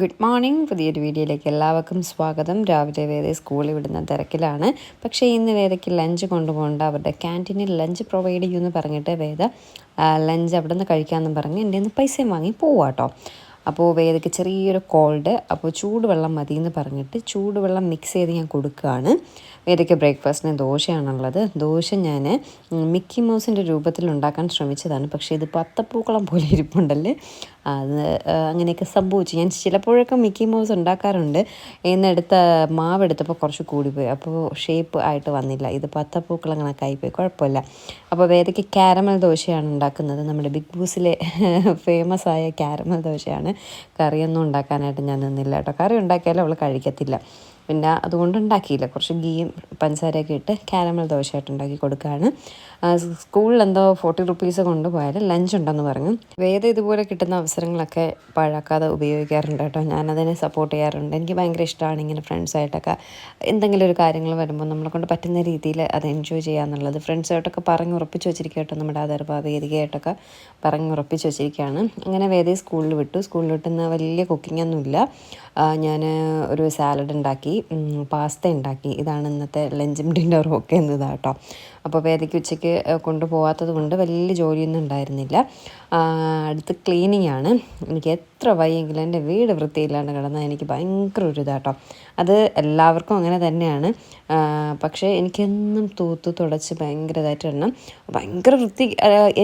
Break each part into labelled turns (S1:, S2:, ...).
S1: Good morning. പുതിയൊരു വീഡിയോയിലേക്ക് എല്ലാവർക്കും സ്വാഗതം. രാവിലെ വേറെ സ്കൂളിൽ വിടുന്ന തിരക്കിലാണ്. പക്ഷേ ഇന്ന് വേദയ്ക്ക് ലഞ്ച് കൊണ്ടുപോകേണ്ട അവരുടെ ക്യാന്റീനിൽ ലഞ്ച് പ്രൊവൈഡ് ചെയ്യുമെന്ന് പറഞ്ഞിട്ട് വേദ ലഞ്ച് അവിടെ നിന്ന് കഴിക്കാമെന്ന് പറഞ്ഞ് എന്റെ നിന്ന് പൈസയും വാങ്ങി പോവാട്ടോ. അപ്പോൾ വേദയ്ക്ക് ചെറിയൊരു കോൾഡ് അപ്പോൾ ചൂടുവെള്ളം മതി എന്ന് പറഞ്ഞിട്ട് ചൂടുവെള്ളം മിക്സ് ചെയ്ത് ഞാൻ കൊടുക്കുകയാണ്. വേദയ്ക്ക് ബ്രേക്ക്ഫാസ്റ്റിന് ദോശയാണുള്ളത്? ദോശ ഞാൻ മിക്കി മൗസിന്റെ രൂപത്തിൽ ഉണ്ടാക്കാൻ ശ്രമിച്ചതാണ്. പക്ഷേ ഇത് പത്തപ്പൂക്കളം പോലെ ഇരിപ്പുണ്ടല്ലേ? അത് അങ്ങനെയൊക്കെ സംഭവിച്ചു. ഞാൻ ചിലപ്പോഴൊക്കെ മിക്കി മൗസ് ഉണ്ടാക്കാറുണ്ട്. എന്നെടുത്ത മാവ് എടുത്തപ്പോൾ കുറച്ച് കൂടിപ്പോയി. അപ്പോൾ ഷേപ്പ് ആയിട്ട് വന്നില്ല. ഇത് പത്തപ്പൂക്കളം കണക്കായിപ്പോയി കുഴപ്പമില്ല. അപ്പോൾ വേദയ്ക്ക് ക്യാരമൽ ദോശയാണ് ഉണ്ടാക്കുന്നത്? നമ്മുടെ ബിഗ് ബൂസിലെ ഫേമസ് ആയ ക്യാരമൽ ദോശയാണ്. കറിയൊന്നും ഉണ്ടാക്കാനായിട്ട് ഞാൻ നിന്നില്ല കേട്ടോ. കറി ഉണ്ടാക്കിയാലും അവൾ കഴിക്കത്തില്ല. പിന്നെ അതുകൊണ്ട് ഉണ്ടാക്കിയില്ല. കുറച്ച് ഗീയും പഞ്ചസാരയൊക്കെ ഇട്ട് കാരമൽ ദോശയായിട്ട് ഉണ്ടാക്കി കൊടുക്കുകയാണ്. സ്കൂളിൽ എന്തോ ഫോർട്ടി റുപ്പീസ് കൊണ്ടുപോയാൽ ലഞ്ച് ഉണ്ടെന്ന് പറഞ്ഞു. വേദ ഇതുപോലെ കിട്ടുന്ന അവസരങ്ങളൊക്കെ പാഴാക്കാതെ ഉപയോഗിക്കാറുണ്ട് കേട്ടോ. ഞാനതിനെ സപ്പോർട്ട് ചെയ്യാറുണ്ട്. എനിക്ക് ഭയങ്കര ഇഷ്ടമാണ് ഇങ്ങനെ ഫ്രണ്ട്സായിട്ടൊക്കെ എന്തെങ്കിലും ഒരു കാര്യങ്ങൾ വരുമ്പോൾ നമ്മളെ കൊണ്ട് പറ്റുന്ന രീതിയിൽ അത് എൻജോയ് ചെയ്യാന്നുള്ളത് ഫ്രണ്ട്സായിട്ടൊക്കെ പറഞ്ഞ് ഉറപ്പിച്ച് വെച്ചിരിക്കുക കേട്ടോ. നമ്മുടെ ആദർഭ വേദികയായിട്ടൊക്കെ പറഞ്ഞ് ഉറപ്പിച്ച് വെച്ചിരിക്കുകയാണ്. അങ്ങനെ വേദയെ സ്കൂളിൽ വിട്ടു. സ്കൂളിൽ വിട്ടുന്ന വലിയ കുക്കിംഗ് ഒന്നുമില്ല. ഞാൻ ഒരു സാലഡ് ഉണ്ടാക്കി. പാസ്ത ഉണ്ടാക്കി. ഇതാണ് ഇന്നത്തെ ലഞ്ചും ഡിന്നറും ഒക്കെ എന്നതാണ് കേട്ടോ. അപ്പോൾ വേദയ്ക്ക് ഉച്ചയ്ക്ക് കൊണ്ടുപോകാത്തത് കൊണ്ട് വലിയ ജോലിയൊന്നും ഉണ്ടായിരുന്നില്ല. അടുത്ത് ക്ലീനിങ് ആണ്. എനിക്ക് എത്ര വയ്യെങ്കിലും എന്റെ വീട് വൃത്തിയില്ലാണ്ട് കിടന്നാൽ എനിക്ക് ഭയങ്കര ഒരു ഇതാട്ടോ. അത് എല്ലാവർക്കും അങ്ങനെ തന്നെയാണ്. പക്ഷേ എനിക്കെന്നും തൂത്ത് തുടച്ച് ഭയങ്കര ഇതായിട്ട് ഇടണം. ഭയങ്കര വൃത്തി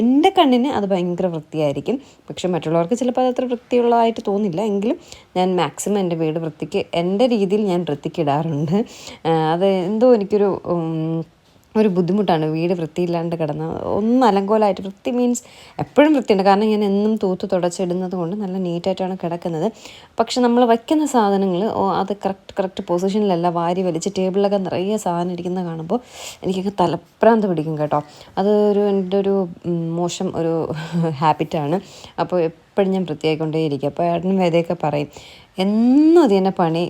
S1: എന്റെ കണ്ണിന് അത് ഭയങ്കര വൃത്തിയായിരിക്കും. പക്ഷേ മറ്റുള്ളവർക്ക് ചിലപ്പോൾ അത് അത്ര വൃത്തിയുള്ളതായിട്ട് തോന്നില്ല. എങ്കിലും ഞാൻ മാക്സിമം എന്റെ വീട് വൃത്തിക്ക് എന്റെ രീതിയിൽ ഞാൻ വൃത്തിക്കിടാറുണ്ട് അത് എന്തോ എനിക്കൊരു ഒരു ബുദ്ധിമുട്ടാണ്. വീട് വൃത്തിയില്ലാണ്ട് കിടന്ന ഒന്ന് അലങ്കോലമായിട്ട് വൃത്തി മീൻസ് എപ്പോഴും വൃത്തിയുണ്ട്. കാരണം ഞാൻ എന്നും തൂത്ത് തുടച്ചിടുന്നത് കൊണ്ട് നല്ല നീറ്റായിട്ടാണ് കിടക്കുന്നത്. പക്ഷെ നമ്മൾ വയ്ക്കുന്ന സാധനങ്ങൾ അത് കറക്റ്റ് കറക്റ്റ് പൊസിഷനിലല്ല വാരി വലിച്ച് ടേബിളിലൊക്കെ നിറയെ സാധനം ഇരിക്കുന്നത് കാണുമ്പോൾ എനിക്കൊക്കെ തലപ്രാന്ത് പിടിക്കും കേട്ടോ. അത് ഒരു എന്റെ ഒരു മോശം ഒരു ഹാബിറ്റാണ് അപ്പോൾ എപ്പോഴും ഞാൻ വൃത്തിയായിക്കൊണ്ടേയിരിക്കും അപ്പോൾ ഏട്ടനും വേദയൊക്കെ പറയും എന്നും അത് തന്നെ പണി.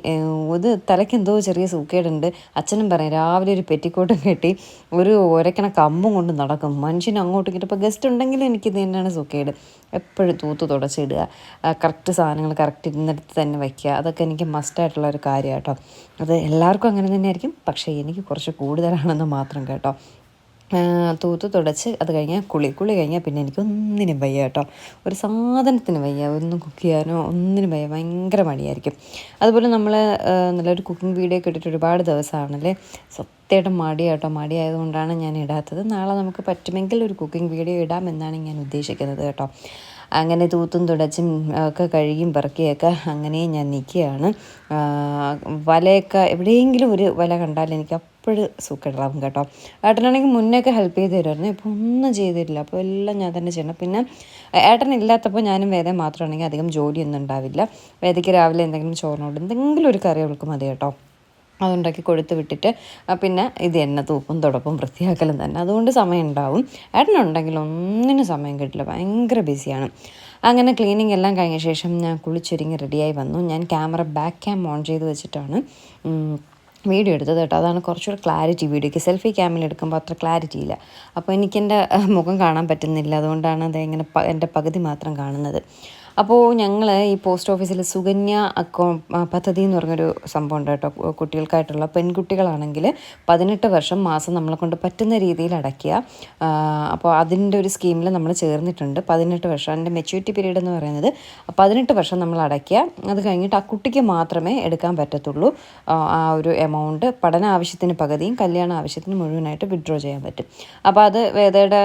S1: ഇത് തലയ്ക്ക് എന്തോ ചെറിയ സൂക്കേടുണ്ട്. അച്ഛനും പറയും രാവിലെ ഒരു പെറ്റിക്കോട്ടും കെട്ടി ഒരു ഒരക്കണ കമ്പും കൊണ്ട് നടക്കും. മനുഷ്യൻ അങ്ങോട്ടും ഇങ്ങോട്ടും. ഇപ്പോൾ ഗസ്റ്റ് ഉണ്ടെങ്കിലും എനിക്കിത് തന്നെയാണ് സൂക്കേട്. എപ്പോഴും തൂത്ത് തുടച്ചിടുക. കറക്റ്റ് സാധനങ്ങൾ കറക്റ്റ് ഇരുന്നിടത്ത് തന്നെ വയ്ക്കുക. അതൊക്കെ എനിക്ക് മസ്റ്റായിട്ടുള്ള ഒരു കാര്യമാണ് കേട്ടോ അത് എല്ലാവർക്കും അങ്ങനെ തന്നെയായിരിക്കും. പക്ഷേ എനിക്ക് കുറച്ച് കൂടുതലാണെന്ന് മാത്രം കേട്ടോ. തൂത്ത് തുടച്ച് അത് കഴിഞ്ഞാൽ കുളി കുളി കഴിഞ്ഞാൽ പിന്നെ എനിക്ക് ഒന്നിനും വയ്യ കേട്ടോ. ഒരു സാധനത്തിന് വയ്യ. ഒന്നും കുക്ക് ചെയ്യാനോ ഒന്നിനും വയ്യ. ഭയങ്കര മടിയായിരിക്കും. അതുപോലെ നമ്മൾ നല്ലൊരു കുക്കിംഗ് വീഡിയോ ഒക്കെ ഇട്ടിട്ട് ഒരുപാട് ദിവസമാണല്ലേ സത്യമായിട്ടും മടിയാട്ടോ മടിയായതുകൊണ്ടാണ് ഞാൻ ഇടാത്തത്. നാളെ നമുക്ക് പറ്റുമെങ്കിൽ ഒരു കുക്കിംഗ് വീഡിയോ ഇടാം എന്നാണ് ഞാൻ ഉദ്ദേശിക്കുന്നത് കേട്ടോ. അങ്ങനെ തൂത്തും തുടച്ചും ഒക്കെ കഴുകിയും പെറുക്കിയൊക്കെ അങ്ങനെ ഞാൻ നിൽക്കുകയാണ്. വലയൊക്കെ എവിടെയെങ്കിലും ഒരു വല കണ്ടാൽ എനിക്ക് അപ്പോഴും സൂക്കേടാവും കേട്ടോ. ഏട്ടനാണെങ്കിൽ മുന്നേ ഒക്കെ ഹെൽപ്പ് ചെയ്ത് തരുമായിരുന്നു. ഇപ്പോൾ ഒന്നും ചെയ്തിട്ടില്ല. അപ്പോൾ എല്ലാം ഞാൻ തന്നെ ചെയ്യണം. പിന്നെ ഏട്ടൻ ഇല്ലാത്തപ്പോൾ ഞാനും വേദ മാത്രമാണെങ്കിൽ അധികം ജോലിയൊന്നും ഉണ്ടാവില്ല. വേദയ്ക്ക് രാവിലെ എന്തെങ്കിലും ചോറിനോട് എന്തെങ്കിലും ഒരു കറി അവൾക്ക് മതി കേട്ടോ. അതുണ്ടാക്കി കൊടുത്ത് വിട്ടിട്ട് പിന്നെ ഇത് എന്നെ തൂപ്പും തുടപ്പും വൃത്തിയാക്കലും തന്നെ. അതുകൊണ്ട് സമയം ഉണ്ടാവും. ഏട്ടനുണ്ടെങ്കിൽ ഒന്നിനും സമയം കിട്ടില്ല. ഭയങ്കര ബിസിയാണ്. അങ്ങനെ ക്ലീനിങ് എല്ലാം കഴിഞ്ഞ ശേഷം ഞാൻ കുളിച്ചൊരുങ്ങി റെഡിയായി വന്നു. ഞാൻ ക്യാമറ ബാക്ക് ക്യാം ഓൺ ചെയ്ത് വെച്ചിട്ടാണ് വീഡിയോ എടുത്തത് കേട്ടോ. അതാണ് കുറച്ചുകൂടെ ക്ലാരിറ്റി വീഡിയോയ്ക്ക് സെൽഫി ക്യാമിൽ എടുക്കുമ്പോൾ അത്ര ക്ലാരിറ്റി ഇല്ല. അപ്പോൾ എനിക്കെന്റെ മുഖം കാണാൻ പറ്റുന്നില്ല. അതുകൊണ്ടാണ് അത് ഇങ്ങനെ എന്റെ പകുതി മാത്രം കാണുന്നത്. അപ്പോൾ ഞങ്ങൾ ഈ പോസ്റ്റ് ഓഫീസിൽ സുകന്യ അക്കൗ പദ്ധതി എന്ന് പറഞ്ഞൊരു സംഭവം ഉണ്ട് കേട്ടോ കുട്ടികൾക്കായിട്ടുള്ള പെൺകുട്ടികളാണെങ്കിൽ പതിനെട്ട് വർഷം മാസം നമ്മളെ കൊണ്ട് പറ്റുന്ന രീതിയിൽ അടയ്ക്കുക. അപ്പോൾ അതിന്റെ ഒരു സ്കീമിൽ നമ്മൾ ചേർന്നിട്ടുണ്ട്. പതിനെട്ട് വർഷം. അതിന്റെ മെച്യൂരിറ്റി പീരീഡ് എന്ന് പറയുന്നത് പതിനെട്ട് വർഷം നമ്മൾ അടയ്ക്കുക. അത് കഴിഞ്ഞിട്ട് ആ കുട്ടിക്ക് മാത്രമേ എടുക്കാൻ പറ്റത്തുള്ളൂ. ആ ഒരു എമൗണ്ട് പഠന ആവശ്യത്തിന് പകുതിയും കല്യാണ ആവശ്യത്തിന് മുഴുവനായിട്ട് വിഡ്രോ ചെയ്യാൻ പറ്റും. അപ്പോൾ അത് വേദയുടെ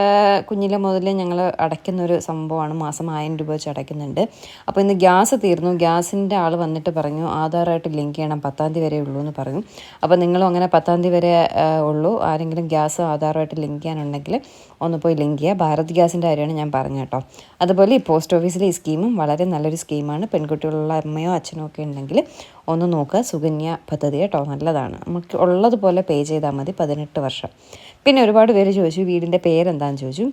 S1: കുഞ്ഞിലെ മുതലേ ഞങ്ങൾ അടയ്ക്കുന്ന ഒരു സംഭവമാണ്. മാസം ആയിരം രൂപ വെച്ച് അടയ്ക്കുന്നുണ്ട്. അപ്പോൾ ഇന്ന് ഗ്യാസ് തീർന്നു. ഗ്യാസിന്റെ ആൾ വന്നിട്ട് പറഞ്ഞു ആധാറായിട്ട് ലിങ്ക് ചെയ്യണം. പത്താം തീയതി വരെ ഉള്ളൂ എന്ന് പറഞ്ഞു. അപ്പോൾ നിങ്ങളും അങ്ങനെ പത്താം തീയതി വരെ ഉള്ളൂ. ആരെങ്കിലും ഗ്യാസ് ആധാറുമായിട്ട് ലിങ്ക് ചെയ്യാനുണ്ടെങ്കിൽ ഒന്ന് പോയി ലിങ്ക് ചെയ്യുക. ഭാരത് ഗ്യാസിന്റെ കാര്യമാണ് ഞാൻ പറഞ്ഞു കേട്ടോ. അതുപോലെ ഈ പോസ്റ്റ് ഓഫീസിലെ ഈ സ്കീമും വളരെ നല്ലൊരു സ്കീമാണ്. പെൺകുട്ടികളുള്ള അമ്മയോ അച്ഛനോ ഒക്കെ ഉണ്ടെങ്കിൽ ഒന്ന് നോക്കുക. സുകന്യ പദ്ധതി കേട്ടോ നല്ലതാണ്. നമുക്ക് ഉള്ളതുപോലെ പേ ചെയ്താൽ മതി. പതിനെട്ട് വർഷം. പിന്നെ ഒരുപാട് പേര് ചോദിച്ചു വീടിന്റെ പേരെന്താണെന്ന് ചോദിച്ചു?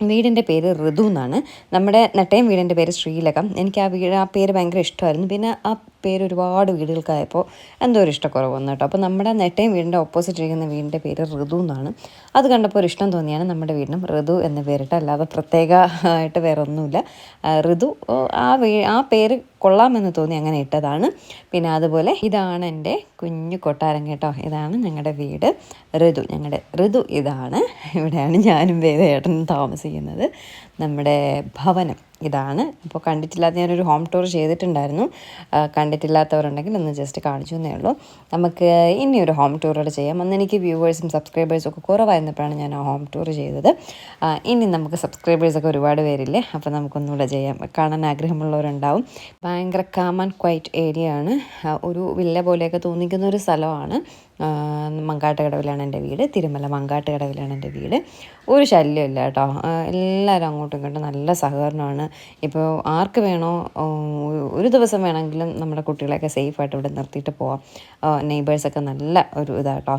S1: വീടിന്റെ പേര് ഋതു എന്നാണ്. നമ്മുടെ നട്ടയം വീടിന്റെ പേര് ശ്രീലകം. എനിക്ക് ആ വീട് ആ പേര് ഭയങ്കര ഇഷ്ടമായിരുന്നു. പിന്നെ ആ പേര് ഒരുപാട് വീടുകൾക്കായപ്പോൾ എന്തോ ഒരു ഇഷ്ടക്കുറവ് വന്നു കേട്ടോ. അപ്പോൾ നമ്മുടെ നെട്ടയും വീടിന്റെ ഓപ്പോസിറ്റ് ഇരിക്കുന്ന വീടിന്റെ പേര് ഋതു എന്നാണ്. അത് കണ്ടപ്പോൾ ഒരു ഇഷ്ടം തോന്നിയാണ് നമ്മുടെ വീടിനും ഋതു എന്ന പേരിട്ട്. അല്ലാതെ പ്രത്യേക ആയിട്ട് വേറെ ഒന്നുമില്ല ആ, ഋതു ആ വീ ആ പേര് കൊള്ളാമെന്ന് തോന്നി അങ്ങനെ ഇട്ടതാണ്. പിന്നെ അതുപോലെ ഇതാണ് എന്റെ കുഞ്ഞു കൊട്ടാരം കേട്ടോ. ഇതാണ് ഞങ്ങളുടെ വീട്. ഋതു ഞങ്ങളുടെ ഋതു ഇതാണ്. ഇവിടെയാണ് ഞാനും വേദയേട്ടനും താമസിക്കുന്നത്. നമ്മുടെ ഭവനം. ഇതാണ്. അപ്പോൾ കണ്ടിട്ടില്ലാത്ത ഞാനൊരു ഹോം ടൂർ ചെയ്തിട്ടുണ്ടായിരുന്നു. കണ്ടിട്ടില്ലാത്തവരുണ്ടെങ്കിൽ ഒന്ന് ജസ്റ്റ് കാണിച്ചു എന്നേ ഉള്ളൂ. നമുക്ക് ഇനി ഒരു ഹോം ടൂറോട് ചെയ്യാം. അന്ന് എനിക്ക് വ്യൂവേഴ്സും സബ്സ്ക്രൈബേഴ്സും ഒക്കെ കുറവായിരുന്നപ്പോഴാണ് ഞാൻ ആ ഹോം ടൂർ ചെയ്തത്. ഇനി നമുക്ക് സബ്സ്ക്രൈബേഴ്സൊക്കെ ഒരുപാട് പേരില്ലേ? അപ്പോൾ നമുക്കൊന്നുകൂടെ ചെയ്യാം. കാണാൻ ആഗ്രഹമുള്ളവരുണ്ടാവും. ഭയങ്കര കാം ക്വൈറ്റ് ഏരിയ ആണ്. ഒരു വില്ല പോലെയൊക്കെ തോന്നിക്കുന്ന ഒരു സ്ഥലമാണ്. മങ്കാട്ടുകടവിലാണ് എന്റെ വീട്. തിരുമല മങ്കാട്ടുകടവിലാണ് എന്റെ വീട്. ഒരു ശല്യമില്ല കേട്ടോ. എല്ലാവരും അങ്ങോട്ടും ഇങ്ങോട്ടും നല്ല സഹകരണമാണ്. ഇപ്പോൾ ആർക്ക് വേണോ ഒരു ദിവസം വേണമെങ്കിലും നമ്മുടെ കുട്ടികളെയൊക്കെ സേഫായിട്ട് ഇവിടെ നിർത്തിയിട്ട് പോവാം. നെയ്ബേഴ്സൊക്കെ നല്ല ഒരു ഇതാട്ടോ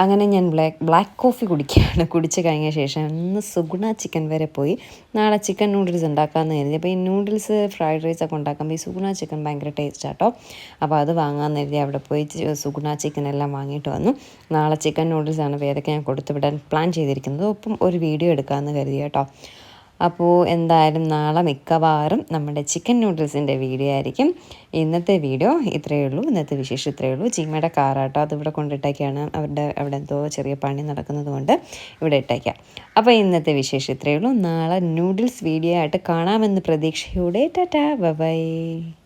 S1: അങ്ങനെ ഞാൻ ബ്ലാക്ക് ബ്ലാക്ക് കോഫി കുടിക്കുകയാണ് കുടിച്ച് കഴിഞ്ഞ ശേഷം ഇന്ന് സുഗുണ ചിക്കൻ വരെ പോയി. നാളെ ചിക്കൻ നൂഡിൽസ് ഉണ്ടാക്കാമെന്ന് കരുതി. അപ്പോൾ ഈ നൂഡിൽസ് ഫ്രൈഡ് റൈസ് ഒക്കെ ഉണ്ടാക്കുമ്പോൾ ഈ സുഗുണ ചിക്കൻ ഭയങ്കര ടേസ്റ്റ് ആട്ടോ. അപ്പോൾ അത് വാങ്ങാമെന്ന് കരുതി അവിടെ പോയി സുഗുണ ചിക്കൻ എല്ലാം വാങ്ങിയിട്ട് വന്നു. നാളെ ചിക്കൻ നൂഡിൽസാണ് വേദയ്ക്ക് ഞാൻ കൊടുത്തുവിടാൻ പ്ലാൻ ചെയ്തിരിക്കുന്നത്. ഒപ്പം ഒരു വീഡിയോ എടുക്കാമെന്ന് കരുതി കേട്ടോ. അപ്പോൾ എന്തായാലും നാളെ മിക്കവാറും നമ്മുടെ ചിക്കൻ നൂഡിൽസിന്റെ വീഡിയോ ആയിരിക്കും. ഇന്നത്തെ വീഡിയോ ഇത്രയേ ഉള്ളൂ. ഇന്നത്തെ വിശേഷം ഇത്രയേ ഉള്ളൂ. ചീമയുടെ കാറാട്ടോ അതിവിടെ കൊണ്ടിട്ടേക്കാണ്. അവരുടെ അവിടെ എന്തോ ചെറിയ പണി നടക്കുന്നത് കൊണ്ട് ഇവിടെ ഇട്ടേക്കാം. അപ്പോൾ ഇന്നത്തെ വിശേഷം ഇത്രയേ ഉള്ളൂ. നാളെ നൂഡിൽസ് വീഡിയോ ആയിട്ട് കാണാമെന്ന് പ്രതീക്ഷയോടെ. Tata bye.